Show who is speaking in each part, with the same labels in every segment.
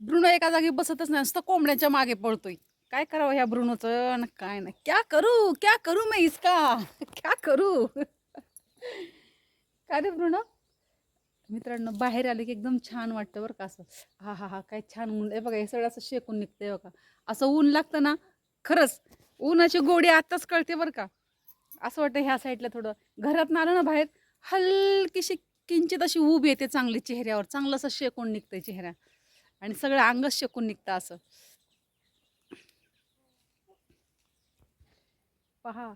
Speaker 1: Bruno एका जागी बसतच नाही नुसतं कोंबड्याच्या मागे पळतोय. काय करावं ह्या ब्रुनोचं? न काय नाही. क्या करू? क्या करू मी इसका? क्या करू? काय रे ब्रुनो? मित्रांनो बाहेर आले की एकदम छान वाटतं बरं का असं. हा हा हा काय छान ऊन. आहे बघा हे सगळं असं शेकून निघतंय बघा. असं ऊन लागतं ना खरंच. ऊनाची गोडी आताच कळते बरं का. असं वाटतं ह्या साईडला थोडं. घरात आलं ना बाहेर हलकीशी किंचित अशी ऊब येते चांगली चेहऱ्यावर. चांगलं असं शेकून निघतंय चेहरा. आणि सगळं अंगच शेकून निघतं असं. पहा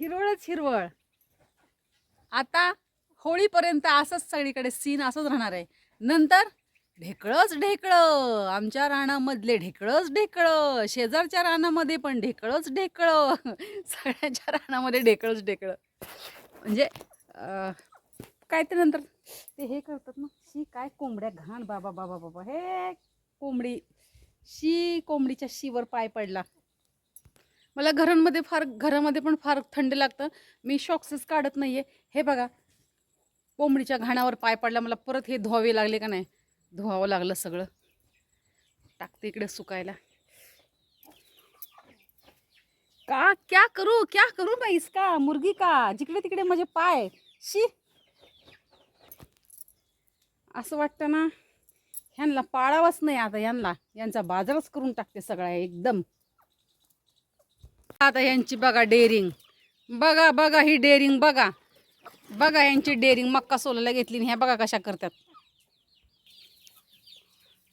Speaker 1: हिरवळच हिरवळ. आता होळीपर्यंत असंच सगळीकडे सीन असंच राहणार आहे. नंतर ढेकळच ढेकळं आमच्या रानामधले ढेकळच ढेकळं शेजारच्या रानामध्ये पण ढेकळच ढेकळं सगळ्यांच्या रानामध्ये ढेकळच ढेकळं. म्हणजे अं, काय ते नंतर? ते हे करतात ना शी काय कोंबड्या घाण बाबा बाबा बाबा. हे कोंबडी शी कोंबडीच्या शीवर पाय पडला. मला घरांमध्ये फार घरामध्ये पण फार थंड लागतं. मी शॉक्सेस काढत नाहीये. हे बघा कोंबडीच्या घाणावर पाय पडला मला परत हे धुवावे लागले का नाही? धुवावं लागलं सगळं. टाकते इकडे सुकायला. का? क्या करू? क्या करू बाईस इसका? मुर्गी का? जिकडे तिकडे माझे पाय. शी असं वाटतं ना ह्यांना पाळावंच नाही आता यांना. यांचा बाजारच करून टाकते सगळा एकदम. आता यांची बघा डेअरिंग बघा बघा ही डेअरिंग बघा. बघा यांची डेअरिंग मक्का सोलायला घेतली आणि ह्या बघा कशा करतात.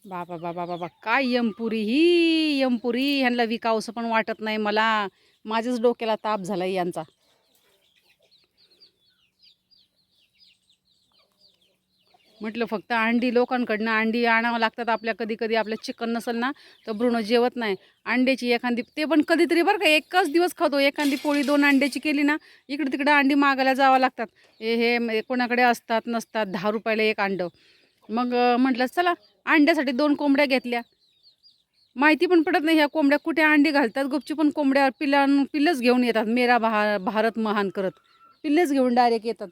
Speaker 1: बाबा बाबा बाबा काय यमपुरी ही यमपुरी. ह्यांना विकावंसं पण वाटत नाही मला. माझ्याच डोक्याला ताप झाला यांचा. म्हटलं फक्त अंडी लोकांकडनं अंडी आणावं लागतात आपल्या कधी कधी आपलं चिकन नसेल ना तर भ्रूण जेवत नाही. अंड्याची एखादी ते पण कधीतरी बरं का एकच दिवस खातो. एखादी पोळी दोन अंड्याची केली ना इकडे तिकडे अंडी मागायला जावं लागतात. हे हे कोणाकडे असतात नसतात दहा रुपयाला एक अंडं. मग म्हटलं चला अंड्यासाठी दोन कोंबड्या घेतल्या. माहिती पण पडत नाही ह्या कोंबड्या कुठे अंडी घालतात? गुपची पण कोंबड्या पिल्ला पिल्लंच घेऊन येतात. मेरा भा भारत महान करत. पिल्लेच घेऊन डायरेक्ट येतात.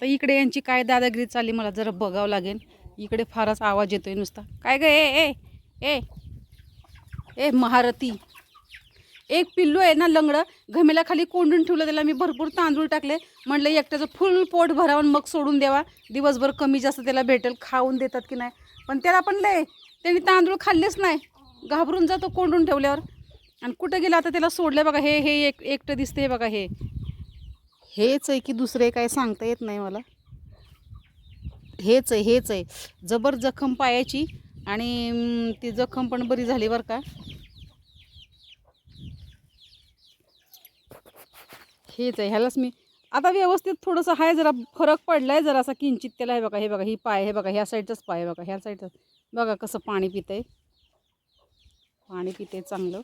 Speaker 1: तर इकडे यांची काय दादागिरी चालली मला जरा बघावं लागेल. इकडे फारच आवाज येतोय नुसता. काय ग ए ए ए ए महारथी. एक पिल्लू आहे ना लंगडं घमेला खाली कोंडून ठेवलं त्याला मी भरपूर तांदूळ टाकले. म्हटलं एकट्याचं फुल पोट भरावून मग सोडून द्यावा. दिवसभर कमी जास्त त्याला भेटेल खाऊन देतात की नाही. पण त्याला पण लय त्यांनी तांदूळ खाल्लेच नाही. घाबरून जातो कोंडून ठेवल्यावर. आणि कुठं गेलं आता त्याला सोडलं बघा हे हे एक एकटं दिसते बघा हे. हेच आहे की दुसरे काय सांगता येत नाही मला. हेच आहे हेच आहे. जबर जखम पायाची आणि ती जखम पण बरी झाली बरं का. हेच आहे ह्यालाच मी आता व्यवस्थित थोडंसं आहे जरा फरक पडला जरा असा किंचित त्याला. हे बघा हे बघा ही पाय हे बघा ह्या साईडचंच पाय बघा ह्या साईडचं. बघा कसं पाणी पितंय. पाणी पिते चांगलं.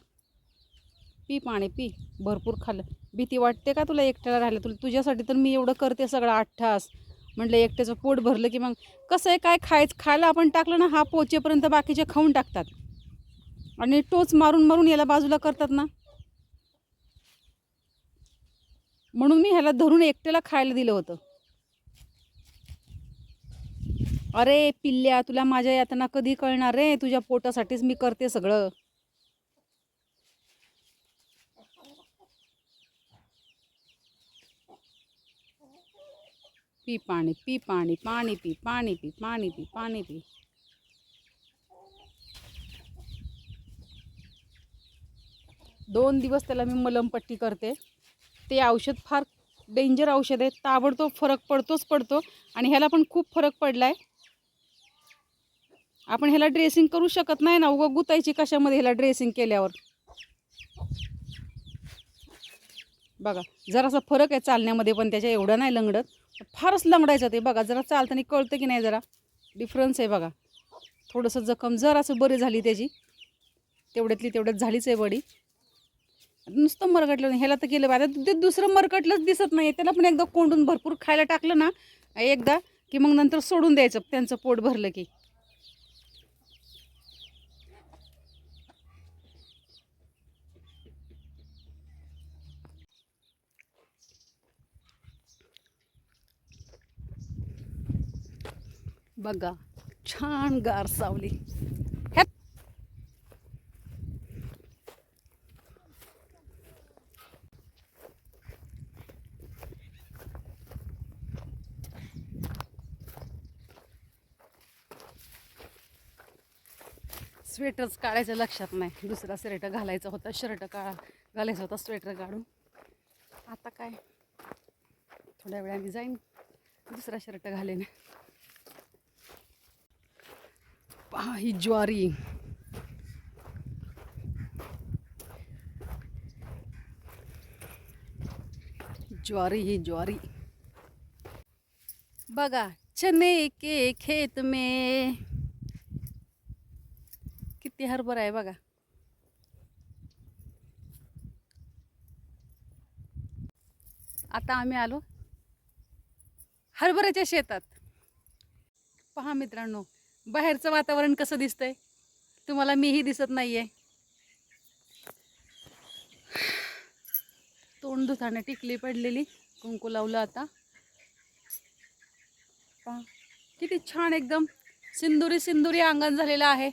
Speaker 1: पी पाणी पी भरपूर खाल्लं. भीती वाटते का तुला एकट्याला राहिलं तुला तुझ्यासाठी तर मी एवढं करते सगळं आठ तास. म्हटलं एकट्याचं पोट भरलं की मग कसं आहे काय खायचं? खायला आपण टाकलं ना हा पोचेपर्यंत बाकीचे खाऊन टाकतात. आणि टोच मारून मारून याला बाजूला करतात ना. म्हणून मी ह्याला धरून एकट्याला खायला दिलं होतं. अरे पिल्ल्या तुला माझ्या यातना कधी कळणार रे? तुझ्या पोटासाठीच मी करते सगळं. पी पाणी पी पाणी पाणी पी पाणी पी पाणी पी पाणी पी. दोन दिवस त्याला मी मलमपट्टी करते. ते औषध फार डेंजर औषध आहे. ताबडतोब फरक पडतोच पडतो आणि ह्याला पण खूप फरक पडला आहे आपण ह्याला ड्रेसिंग करू शकत नाही ना? उगं गुतायची कशामध्ये ह्याला ड्रेसिंग केल्यावर? बघा जरासा फरक आहे चालण्यामध्ये पण त्याच्या एवढं नाही लंगडत. फारच लंगडायचं ते. बघा जरा चालताना कळतं की नाही जरा? डिफरन्स आहे बघा. थोडंसं जखम जरासं बरी झाली त्याची. तेवढ्यातली तेवढ्यात झालीच आहे बडी. नुसतं मरकटलं नाही. ह्याला तर केलं आता ते दुसरं मरकटलंच दिसत नाही त्याला पण एकदा कोंडून भरपूर खायला टाकलं ना एकदा की मग नंतर सोडून द्यायचं. त्यांचं पोट भरलं की. बघा छान गार सावली. स्वेटरच काढायचं लक्षात नाही. दुसरा स्वेटर घालायचा होता शर्ट काळा घालायचा होता स्वेटर काढून. आता काय? थोड्या वेळाने जाईन. दुसरा शर्ट घालेन. पहा ही ज्वारी ज्वारी ही ज्वारी बघा चने के खेत में किती हरभरा आहे बघा आता आम्ही आलो हरभऱ्याच्या शेतात पहा मित्रांनो बाहेरचं वातावरण कसं दिसतंय? तुम्हाला मीही दिसत नाहीये. तोंड धुताने टिकली पडलेली. कुंकू लावलं आता. पा किती छान एकदम सिंदुरी सिंदुरी अंगण झालेलं आहे.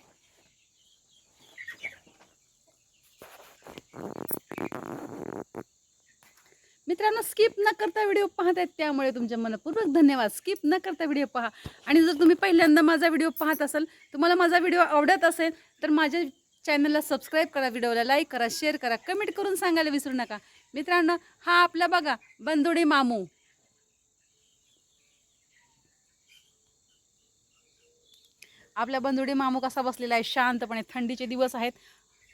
Speaker 1: मित्रांनो स्किप न करता व्हिडिओ पाहत आहेत त्यामुळे तुमच्या मनपूर्वक धन्यवाद. स्किप न करता व्हिडिओ पहा. आणि जर तुम्ही पहिल्यांदा माझा व्हिडिओ पाहत असाल तुम्हाला माझा व्हिडिओ आवडत असेल तर माझ्या चॅनलला सबस्क्राईब करा व्हिडिओला लाईक करा शेअर करा कमेंट करून सांगायला विसरू नका. मित्रांनो हा आपला बघा बंदोडी मामू. आपल्या बंदोडी मामू कसा बसलेला आहे? शांतपणे थंडीचे दिवस आहेत.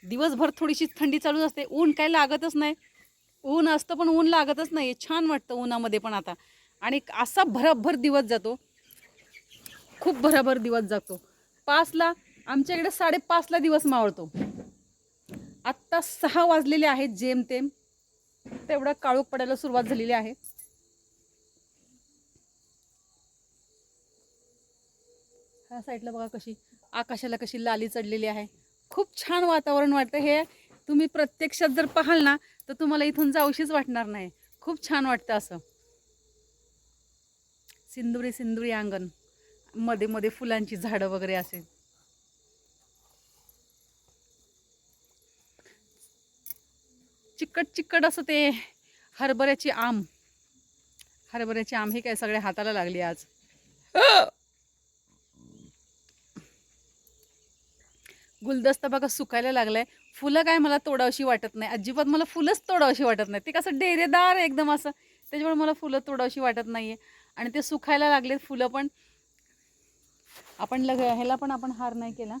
Speaker 1: दिवसभर थोडीशी थंडी चालूच असते. ऊन काही लागतच नाही. ऊन असतं पण ऊन लागतच नाही छान वाटतं उन्हामध्ये पण आता. आणि असा भरभर दिवस जातो. खूप भराभर दिवस जातो. पाचला आमच्या इकडे साडेपाचला दिवस मावळतो. आत्ता सहा वाजलेले आहेत जेमतेम तेवढा काळोख पडायला सुरुवात झालेली आहे. ह्या साईडला बघा कशी आकाशाला कशी लाली चढलेली आहे. खूप छान वातावरण वाटतं. हे तुम्ही प्रत्यक्षात जर पाहाल ना तर तुम्हाला इथून जाऊशीच वाटणार नाही. खूप छान वाटतं असं. सिंदुरी सिंदुरी अंगण. मध्ये मध्ये फुलांची झाडं वगैरे असे. चिकट चिकट असं ते हरभऱ्याची आम. हरभऱ्याची आम हे काय सगळ्या हाताला लागली आज. गुलदस्ता बघा सुकायला लागलाय. फुलं काय मला तोडावशी वाटत नाही. अजिबात मला फुलंच तोडावशी वाटत नाही. ते कसं डेरेदार एकदम असं. त्याच्यामुळे मला फुलं तोडावशी वाटत नाहीये. आणि ते सुखायला लागलेत फुलं पण. आपण लग ह्याला पण आपण हार नाही केला.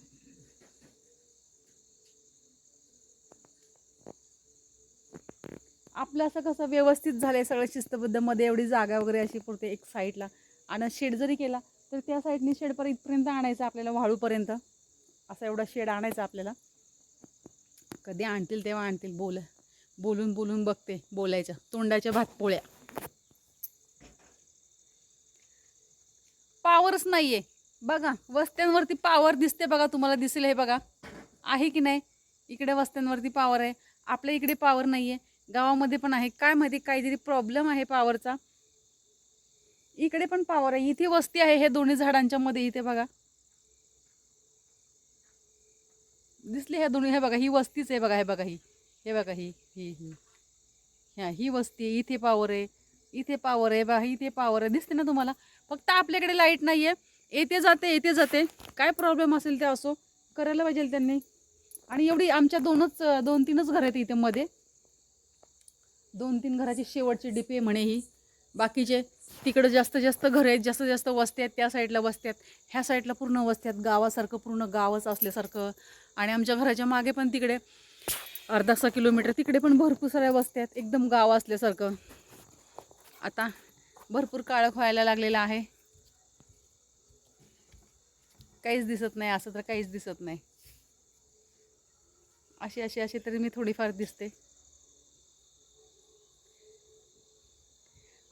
Speaker 1: आपलं असं कसं व्यवस्थित झालंय सगळं शिस्तबद्ध. मध्ये एवढी जागा वगैरे अशी पुरते एक साईडला आणि शेड जरी केला तर त्या साईडने शेड पर इथपर्यंत आणायचं आपल्याला वाळूपर्यंत. असा एवढा शेड आणायचा आपल्याला. कधी आणतील तेव्हा आणतील बोल. बोलून बोलून बघते बोलायचं. तोंडाच्या भात पोळ्या पावरच नाहीये. बघा वस्त्यांवरती पावर दिसते बघा तुम्हाला दिसेल हे बघा. आहे की नाही? इकडे वस्त्यांवरती पावर आहे. आपल्या इकडे पावर नाहीये. गावामध्ये पण आहे. काय माहिती काहीतरी प्रॉब्लेम आहे पावरचा इकडे पण पावर आहे. इथे वस्ती आहे हे दोन्ही झाडांच्या मध्ये इथे बघा. दिसले ह्या दोन्ही. हे बघा ही वस्तीच आहे बघा हे बघा ही. हे बघा ही ही ही. ह्या ही वस्ती आहे इथे पावर आहे इथे पावर आहे बघा इथे पावर आहे. दिसते ना तुम्हाला? फक्त आपल्याकडे लाइट नाही आहे येते जाते येते जाते. काय प्रॉब्लेम असेल ते असो करायला पाहिजे त्यांनी. आणि एवढी आमच्या दोनच दोन तीनच घर आहेत इथे मध्ये. दोन तीन घराची शेवटची डिपे म्हणे ही. बाकीचे तिकडं जास्त जास्त घर आहेत जास्त जास्त वस्ती आहेत त्या साईडला वस्ती आहेत. ह्या साईडला पूर्ण वस्ती आहेत गावासारखं पूर्ण गावच असल्यासारखं. आणि आमच्या घराच्या मागे पण तिकडे अर्धा सहा किलोमीटर तिकडे पण भरपूर साऱ्या वस्त्यात आहेत एकदम गाव असल्यासारखं. आता भरपूर काळख व्हायला लागलेलं आहे. काहीच दिसत नाही असं तर काहीच दिसत नाही. अशी अशी अशी तरी मी थोडीफार दिसते.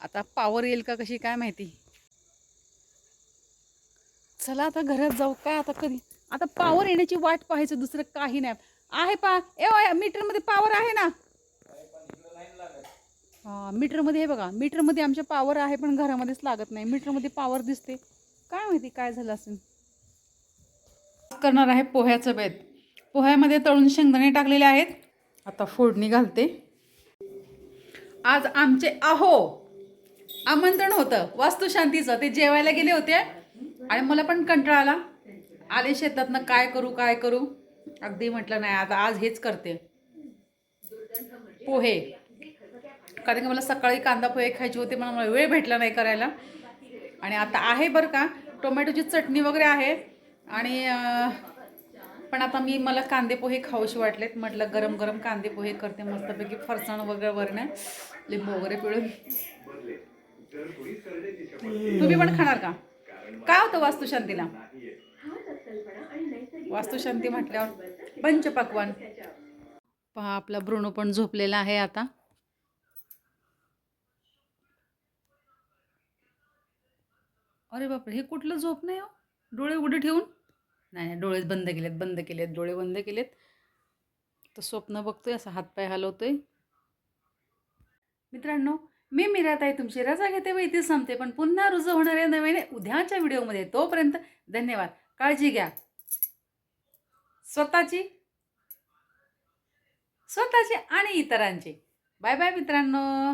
Speaker 1: आता पावर येईल का कशी काय माहिती? चला आता घरात जाऊ. काय आता कधी? आता पावर येण्याची वाट पाहायचं दुसरं काही नाही. आहे पा. ए मीटरमध्ये पावर आहे ना? हा मीटरमध्ये हे बघा. मीटरमध्ये आमच्या पावर आहे पण घरामध्येच लागत नाही. मीटरमध्ये पावर दिसते. काय माहिती काय झालं असेल? करणार आहे पोह्याचं बेत. पोह्यामध्ये तळून शेंगदाणे टाकलेले आहेत. आता फोडणी घालते. आज आमचे अहो आमंत्रण होतं. वास्तुशांतीचं. ते जेवायला गेले होते. आणि मला पण कंटाळा आला. आले शेतातनं काय करू काय करू? अगदी म्हटलं नाही आता आज हेच करते. पोहे. कारण की मला सकाळी कांदा पोहे खायचे होते मला मला वेळ भेटला नाही करायला. आणि आता आहे बरं का टोमॅटोची चटणी वगैरे आहे. आणि पण आता मी मला कांदे पोहे खाऊशी वाटलेत. म्हटलं गरम गरम कांदे पोहे करते मस्तपैकी फरसाण वगैरे वरणे लिंबू वगैरे पिळून. तुम्ही पण खाणार का? काय होतं वास्तुशांतीला? वास्तुशांती म्हटल्यावर पंचपक्वान पहा आपला ब्रुणो पण झोपलेला आहे आता. अरे बापरे हे कुठलं झोप नाही हो? डोळे उघडे ठेवून? नाही नाही डोळे बंद केलेत बंद केलेत डोळे बंद केलेत. तर स्वप्न बघतोय असं हातपाय हलवतोय. मित्रांनो मी मिराताई तुमची रजा घेते व इथे संपते. पण पुन्हा रुजू होणाऱ्या नव्याने उद्याच्या व्हिडिओमध्ये तोपर्यंत धन्यवाद. काळजी घ्या. स्वतःची स्वतःची आणि इतरांची. बाय बाय मित्रांनो.